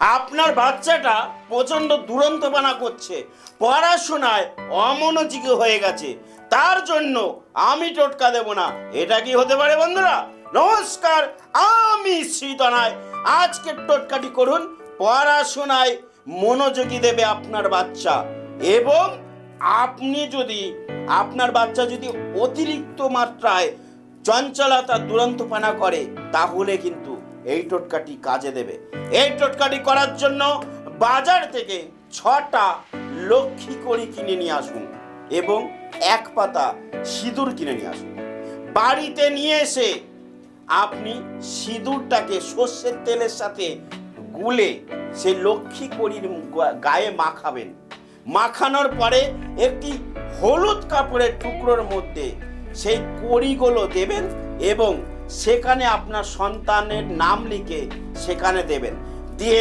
আপনার বাচ্চাটা প্রচণ্ড দুরন্তপানা করছে। পড়াশোনায় অমনোযোগী হয়ে গেছে। তার জন্য আমি টোটকা দেব না। এটা কি হতে পারে বন্ধুরা? নমস্কার, আমি শ্রীতনায় আজকের টোটকাটি করুন, পড়াশোনায় মনোযোগী দেবে আপনার বাচ্চা। এবং আপনি যদি, আপনার বাচ্চা যদি অতিরিক্ত মাত্রায় চঞ্চলতা, দুরন্তপানা করে, তাহলে কিন্তু এই টোটকাটি কাজে দেবে। এই টোটকাটি করার জন্য বাজার থেকে ছটা লক্ষ্মী কড়ি কিনে নিয়ে আসুন এবং এক পাতা সিঁদুর কিনে নিয়ে আসুন। বাড়িতে নিয়ে এসে আপনি সিঁদুরটাকে সর্ষের তেলের সাথে গুলে সেই লক্ষ্মী কড়ির গায়ে মাখাবেন। মাখানোর পরে একটি হলুদ কাপড়ের টুকরোর মধ্যে সেই কড়িগুলো দেবেন এবং সেখানে আপনার সন্তানের নাম লিখে সেখানে দেবেন। দিয়ে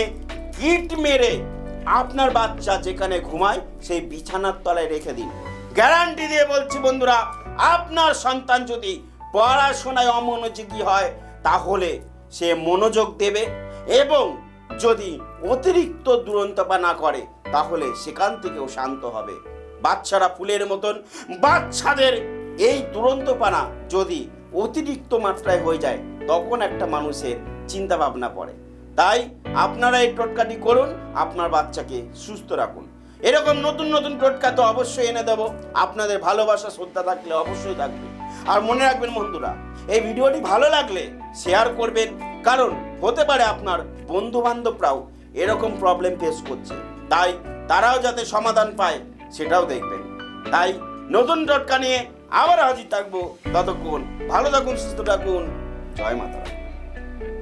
কিট মেরে আপনার বাচ্চা যেখানে ঘুমায় সেই বিছানার তলায় রেখে দিন। গ্যারান্টি দিয়ে বলছি বন্ধুরা, আপনার সন্তান যদি পড়াশোনায় অমনোযোগী হয়, তাহলে সে মনোযোগ দেবে এবং যদি অতিরিক্ত দুরন্তপা করে, তাহলে সেখান থেকেও শান্ত হবে। বাচ্চারা ফুলের মতন, বাচ্চাদের এই দুরন্তপানা যদি অতিরিক্ত মাত্রায় হয়ে যায়, তখন একটা মানুষের চিন্তা ভাবনা পড়ে। তাই আপনারা এই টোটকাটি করুন, আপনার বাচ্চাকে সুস্থ রাখুন। এরকম নতুন নতুন টোটকা তো অবশ্যই এনে দেবো। আপনাদের ভালোবাসা, শ্রদ্ধা থাকলে অবশ্যই থাকবে। আর মনে রাখবেন বন্ধুরা, এই ভিডিওটি ভালো লাগলে শেয়ার করবেন, কারণ হতে পারে আপনার বন্ধু বান্ধবরাও এরকম প্রবলেম ফেস করছে। তাই তারাও যাতে সমাধান পায়, সেটাও দেখবেন। তাই নতুন টোটকা নিয়ে আবার হাজির থাকব। ততক্ষণ ভালো থাকুন সুস্থ থাকুন। জয় মাতা